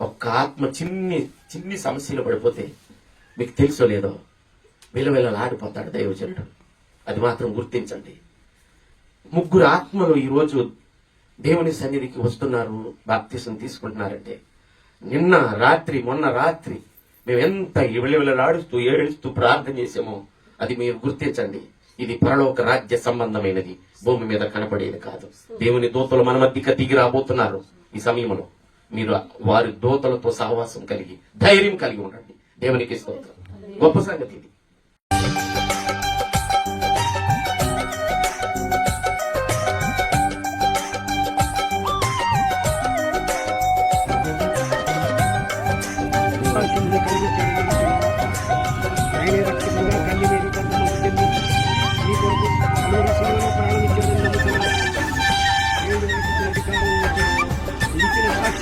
ఒక్క ఆత్మ చిన్ని చిన్ని సమస్యలు పడిపోతే మీకు తెలుసో లేదో? విలవిలలాడిపోతాడు దైవజనుడు. అది మాత్రం గుర్తించండి. ముగ్గురు ఆత్మలు ఈరోజు దేవుని సన్నిధికి వస్తున్నారు బాప్తిసం తీసుకుంటున్నారంటే. నిన్న రాత్రి మొన్న రాత్రి మేము ఎంత విలవిలలాడుస్తూ ఏడుస్తూ ప్రార్థన చేసామో అది మీరు గుర్తించండి. ఇది పరలోక రాజ్య సంబంధమైనది. భూమి మీద కనపడేది కాదు. దేవుని దూతలు మన మధ్యకి దిగి రాబోతున్నారు ఈ సమయంలో. మీరు వారి దోతలతో సహవాసం కలిగి ధైర్యం కలిగి ఉండండి. దేవునికి స్తోత్రం. గొప్ప సంగతి ఇది.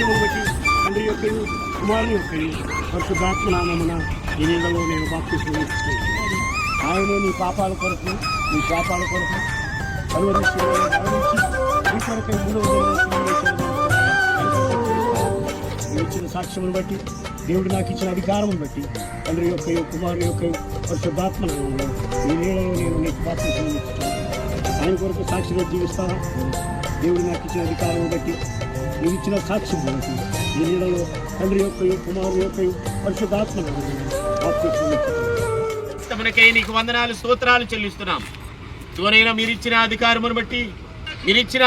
బట్టి ఒకటి తండ్రి యొక్క కుమారుని యొక్క పరిశుద్ధాత్మ నామమున ఈ నీళ్ళలో నేను బాప్తి ఆయన నీ పాపాల కొరకు నీ పాపాల కొరకు అనువదించి ఈ కొరకై మూడవ ఇచ్చిన సాక్ష్యమును బట్టి దేవుడు నాకు ఇచ్చిన అధికారం బట్టి తండ్రి యొక్క కుమారుని యొక్క పరిశుద్ధాత్మ నామములో ఈ నీళ్ళలో నేను నీకు బాప్తిసం ఆయన కొరకు సాక్షిగా జీవిస్తాను దేవుడు నాకు ఇచ్చిన అధికారం బట్టి నీవు ఇచ్చిన సాక్ష్యం బట్టి నీళ్ళలో తండ్రి యొక్క కుమారు యొక్క పరిశుద్ధాత్మ మనకై. నీకు వందనాలు స్తోత్రాలు చెల్లిస్తున్నాం. ఇదిగోనైనా మీరిచ్చిన అధికారమును బట్టి మీరిచ్చిన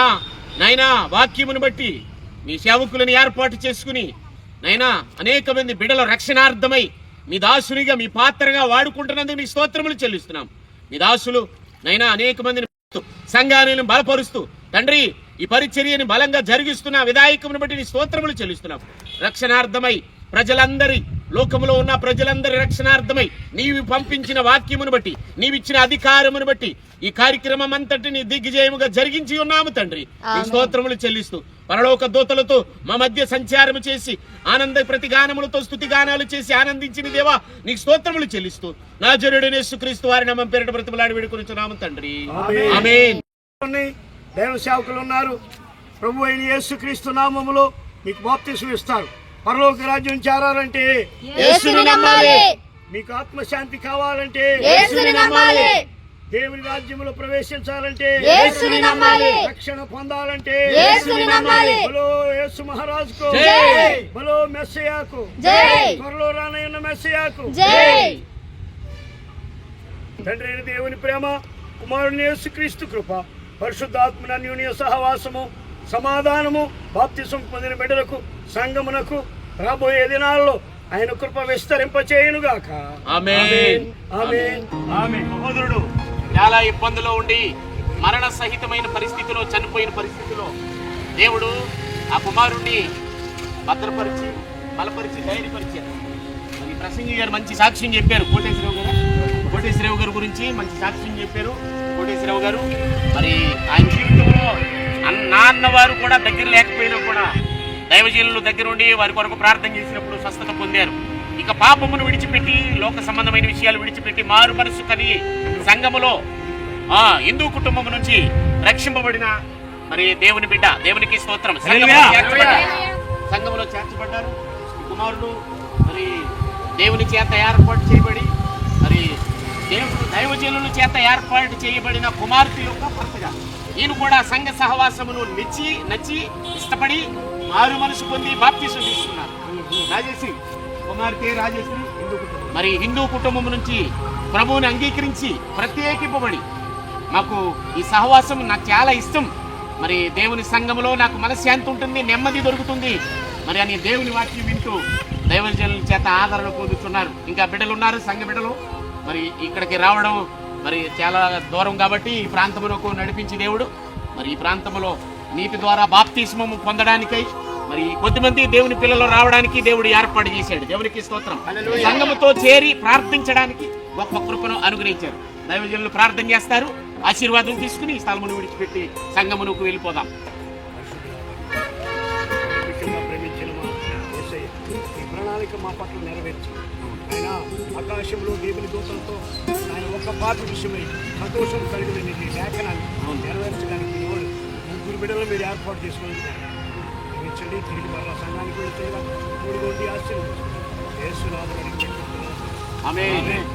నైనా వాక్యమును బట్టి మీ సేవకులను ఏర్పాటు చేసుకుని నైనా అనేక మంది బిడల రక్షణార్థమై మీ దాసునిగా మీ పాత్రగా వాడుకుంటున్నందుకు మీ స్తోత్రములు చెల్లిస్తున్నాం. మీ దాసులు నైనా అనేక మందిని సంఘాలను బలపరుస్తూ తండ్రి ఈ పరిచర్యని బలంగా జరిగిస్తున్న విధాయకమును బట్టి నీ స్తోత్రములు చెల్లిస్తున్నాం రక్షణార్థమై ప్రజలందరి లోకములో ఉన్న ప్రజలందరి రక్షణార్థమై నీవు పంపించిన వాక్యమును బట్టి నీవిచ్చిన అధికారమును బట్టి ఈ కార్యక్రమం అంతటిని దిగ్విజయముగా జరిగించి ఉన్నాము తండ్రి. నీ స్తోత్రములు చెల్లిస్తూ పరలోక దూతలతో మా మధ్య సంచారము చేసి ఆనంద ప్రతిగానములతో స్థుతిగానాలు చేసి ఆనందించిన దేవా నీకు స్తోత్రములు చెల్లిస్తూ నా జరుడైన యేసుక్రీస్తు వారి నామం పేరిట బ్రతిమలాడి వేడుకొనిచున్నాము తండ్రి. ఆమేన్. దైవ సేవకులు ఉన్నారు. ప్రభు అయిన యేసుక్రీస్తు నామములో మీకు బాప్తిసం ఇస్తారు పరలోక రాజ్యం చేరాలంటే మీకు ఆత్మశాంతి కావాలంటే దేవుని రాజ్యములో ప్రవేశించాలంటే రక్షణ పొందాలంటే బలో యేసు మహారాజుకు. బలో మెస్సయాకు. త్వరలో రానయ్యున్న మెస్సయాకు తండ్రి దేవుని ప్రేమ కుమారుని యేసుక్రీస్తు కృప. పరిశుద్ధాత్మన అన్యోన్య సహవాసము సమాధానము బాప్తిసం పొందిన బిడ్డలకు సంగమునకు రాబోయే దినాల్లో ఆయన కృప విస్తరింపచేయునుగాక. ఆమేన్. ఆమేన్. ఆమేన్. సహోదరుడు చాలా ఇబ్బందులో ఉండి మరణ సహితమైన పరిస్థితిలో చనిపోయిన పరిస్థితిలో దేవుడు ఆ కుమారుణ్ణి భద్రపరిచి బలపరిచి ధైర్యపరిచారు మరి ప్రసంగి గారు మంచి సాక్ష్యం చెప్పారు. కోటేశ్వరరావు గారు. కోటేశ్వరరావు గారి గురించి మంచి సాక్ష్యం చెప్పారు. కోటేశ్వరరావు గారు మరి ఆయన జీవితంలో అన్న నాన్న వారు కూడా దగ్గర లేకపోయినా కూడా దైవజనులు దగ్గర ఉండి వారి కొరకు ప్రార్థన చేసినప్పుడు స్వస్థత పొందారు. ఇక పాపమును విడిచిపెట్టి లోక సంబంధమైన విషయాలు విడిచిపెట్టి మారు మనసు కలిగి సంఘములో ఆ హిందూ కుటుంబం నుంచి రక్షింపబడిన మరి దేవుని బిడ్డ దేవునికి స్తోత్రం. సంఘములో చేర్చబడ్డారు. కుమారుడు మరి దేవుని చేత ఏర్పాటు మరి దైవజనుల చేత ఏర్పాటు చేయబడిన కుమార్తె యొక్క భర్తగా. ఈయన కూడా సంఘ సహవాసమును మెచ్చి నచ్చి ఇష్టపడి మారు మనసు పొంది బాప్తీసం తీసుకున్నారు. రాజేశ్రీ కుమార్తె రాజేశ్రీ హిందూ కుటుంబం. మరి హిందూ కుటుంబం నుంచి ప్రభువుని అంగీకరించి ప్రత్యేకింపబడి మాకు ఈ సహవాసం నాకు చాలా ఇష్టం. మరి దేవుని సంఘములో నాకు మనశ్శాంతి ఉంటుంది నెమ్మది దొరుకుతుంది. మరి అని దేవుని వాక్యం వింటూ దైవజనుల చేత ఆదరణ పొందుతున్నారు. ఇంకా బిడ్డలు ఉన్నారు సంఘ బిడ్డలు. మరి ఇక్కడికి రావడం మరి చాలా దూరం కాబట్టి ఈ ప్రాంతమునకు నడిపించి దేవుడు. మరి ఈ ప్రాంతంలో నీటి ద్వారా బాప్తిస్మము పొందడానికై మరి కొద్దిమంది దేవుని పిల్లలు రావడానికి దేవుడు ఏర్పాటు చేశాడు. దేవునికి స్తోత్రం. సంఘముతో చేరి ప్రార్థించడానికి గొప్ప కృపను అనుగ్రహించారు. దైవజనులు ప్రార్థన చేస్తారు. ఆశీర్వాదం తీసుకుని స్థలమును విడిచిపెట్టి సంఘమునకు వెళ్ళిపోదాం. ప్రణాళిక మా పట్ల నెరవేర్చు. ఆయన ఆకాశంలో దేవుని దూతలతో ఆయన ఒక్క పాత విషయమై సంతోషం కలిగిన నీ లేఖనాన్ని నెరవేర్చడానికి ఎవరు ముగ్గురు బిడ్డలు మీరు ఏర్పాటు చేసుకుని క్షమించండి తిరిగి మరలా సంఘానికి వెళ్తే మూడు అడిగి పెట్టుకుంటున్నాను ఆమేన్.